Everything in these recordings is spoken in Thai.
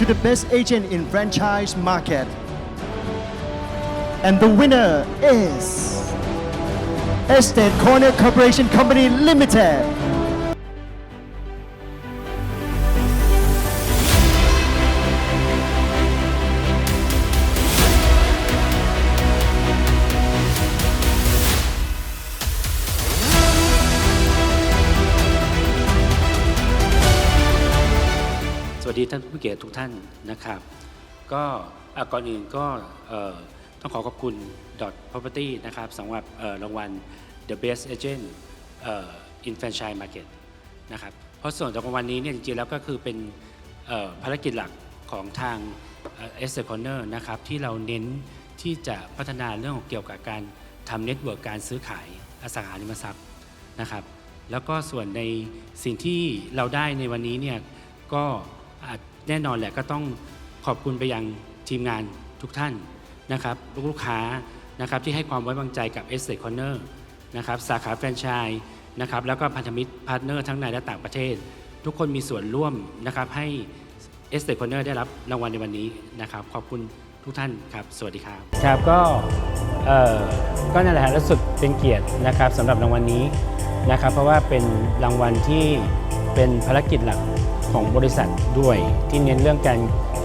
to the best agent in franchise market. And the winner is Estate Corner Corporation Company Limited. วัสดีท่านผู้เกียรติทุกท่านนะครับ ก็ก่อนอื่นก็ต้องขอขอบคุณ Dot Property นะครับสำหรับรางวัล The Best Agent เอ่อ in Franchise Market นะครับเพราะส่วนจากรางวัลนี้เนี่ยจริงๆแล้วก็คือเป็นภารกิจหลักของทางเอสเซคอนเนอร์นะครับที่เราเน้นที่จะพัฒนาเรื่องของเกี่ยวกับการทำเน็ตเวิร์กการซื้อขายอสังหาริมทรัพย์นะครับ แล้วก็ส่วนในสิ่งที่เราได้ในวันนี้เนี่ยก็ แน่นอนแหละก็ต้องขอบคุณไปยังทีมงานทุกท่านนะครับลูกค้านะครับที่ให้ความไว้วางใจกับ e s t a t e Corner นะครับสาขาแฟรนไชส์นะครับแล้วก็พันธมิตรพาร์ทเนอร์ทั้งในและต่างประเทศ ทุกคนมีส่วนร่วมนะครับให้ e s t a t e Corner ได้รับรางวัลในวันนี้นะครับขอบคุณทุกท่านครับ สวัสดีครับ ครับก็เอ่อก็นั่นแหละรู้สึกเป็นเกียรตินะครับสำหรับรางวัลนี้นะครับ เพราะว่าเป็นรางวัลที่เป็นภารกิจหลัก ของบริษัทด้วย ที่เน้นเรื่องการ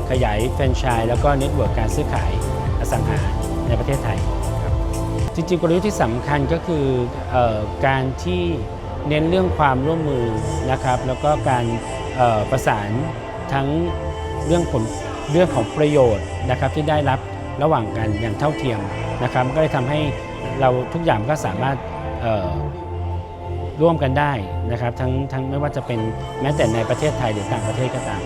ขยายแฟรนไชส์แล้วก็เน็ตเวิร์กการซื้อขายอสังหาในประเทศไทยครับจริงๆกลยุทธ์ที่สำคัญก็คือออการที่เน้นเรื่องความร่วมมือนะครับ แล้วก็การประสานทั้งเรื่องผลเรื่องของประโยชน์นะครับที่ได้รับระหว่างกันอย่างเท่าเทียมนะครับ ก็เลยทำให้เราทุกอย่างก็สามารถ ร่วมกันได้นะครับทั้งทั้งไม่ว่าจะเป็นแม้แต่ในประเทศไทยหรือต่างประเทศก็ตาม